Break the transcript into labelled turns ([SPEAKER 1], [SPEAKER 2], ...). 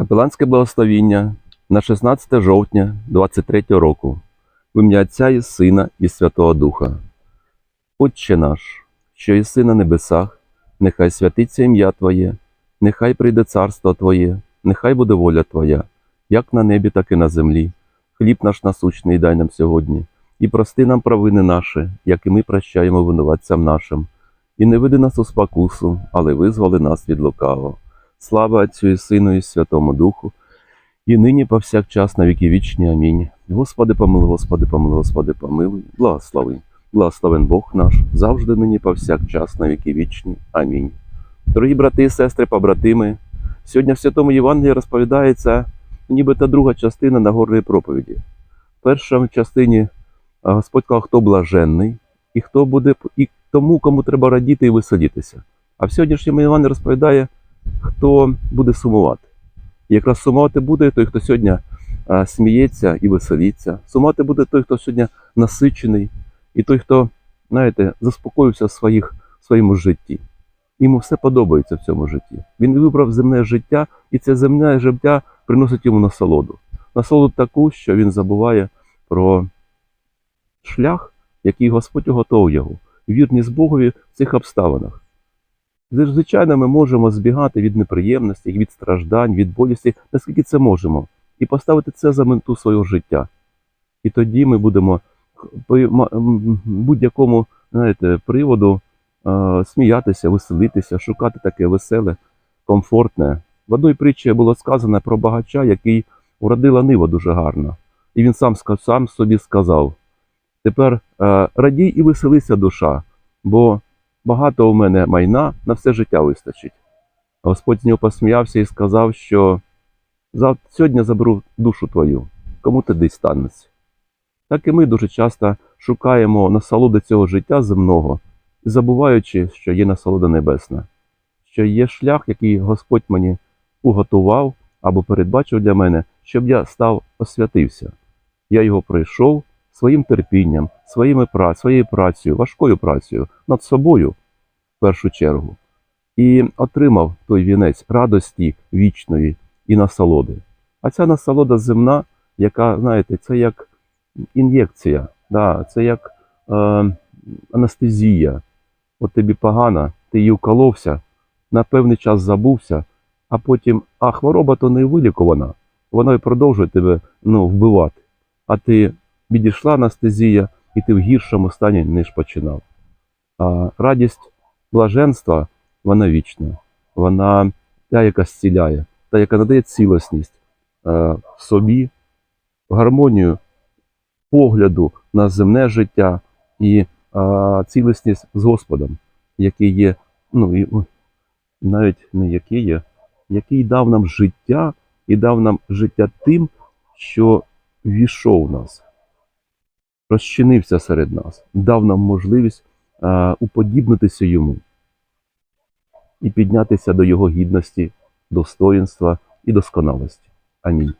[SPEAKER 1] Капеланське благословіння на 16 жовтня 23 року в ім'я Отця і Сина і Святого Духа. Отче наш, що єси на небесах, нехай святиться ім'я Твоє, нехай прийде царство Твоє, нехай буде воля Твоя, як на небі, так і на землі. Хліб наш насущний дай нам сьогодні, і прости нам провини наші, як і ми прощаємо винуватцям нашим. І не веди нас у спокусу, але визволи нас від лукавого. Слава Отцю і Сину і Святому Духу, і нині повсякчас на віки вічні. Амінь. Господи, помилуй, Господи, помилуй, Господи, помилуй, благослови. Благословен Бог наш, завжди нині повсякчас на віки вічні. Амінь. Дорогі брати і сестри, побратими, сьогодні в Святому Євангелії розповідається нібито друга частина Нагорної проповіді. В першій частині Господь сказав, хто блаженний, і хто буде і тому, кому треба радіти і веселітися. А в сьогоднішньому Іван розповідає, хто буде сумувати. І якраз сумувати буде той, хто сьогодні сміється і веселіться. Сумувати буде той, хто сьогодні насичений, і той, хто, знаєте, заспокоївся в своїх, в своєму житті. Йому все подобається в цьому житті. Він вибрав земне життя, і це земне життя приносить йому насолоду. Насолоду таку, що він забуває про шлях, який Господь готов його, вірність Богові в цих обставинах. Звичайно, ми можемо збігати від неприємностей, від страждань, від болісті, наскільки це можемо, і поставити це за мету свого життя. І тоді ми будемо будь-якому знаєте, приводу сміятися, веселитися, шукати таке веселе, комфортне. В одній притчі було сказано про багача, який уродила нива дуже гарно. І він сам, сам собі сказав: тепер радій і веселися душа, бо багато у мене майна на все життя вистачить. Господь з нього посміявся і сказав, що «Зав- сьогодні заберу душу твою, кому ти десь станеться. Так і ми дуже часто шукаємо насолоди цього життя земного, забуваючи, що є насолода небесна, що є шлях, який Господь мені уготував або передбачив для мене, щоб я став освятився. Я його пройшов своїм терпінням, своїми своєю працею, важкою працею над собою в першу чергу, і отримав той вінець радості вічної і насолоди. А ця насолода земна, яка, знаєте, це як ін'єкція, да, це як е, анестезія. От тобі погано, ти її вколовся, на певний час забувся, а потім, а хвороба то не вилікувана, вона і продовжує тебе ну, вбивати. А ти відійшла анестезія, і ти в гіршому стані, ніж починав. А радість блаженства, вона вічна, вона та, яка зціляє, та, яка надає цілісність е, собі, гармонію погляду на земне життя і а, цілісність з Господом, який є, ну і навіть не який є, який дав нам життя і дав нам життя тим, що війшов в нас, розчинився серед нас, дав нам можливість а, уподібнитися йому і піднятися до його гідності, достоїнства і досконалості. Амінь.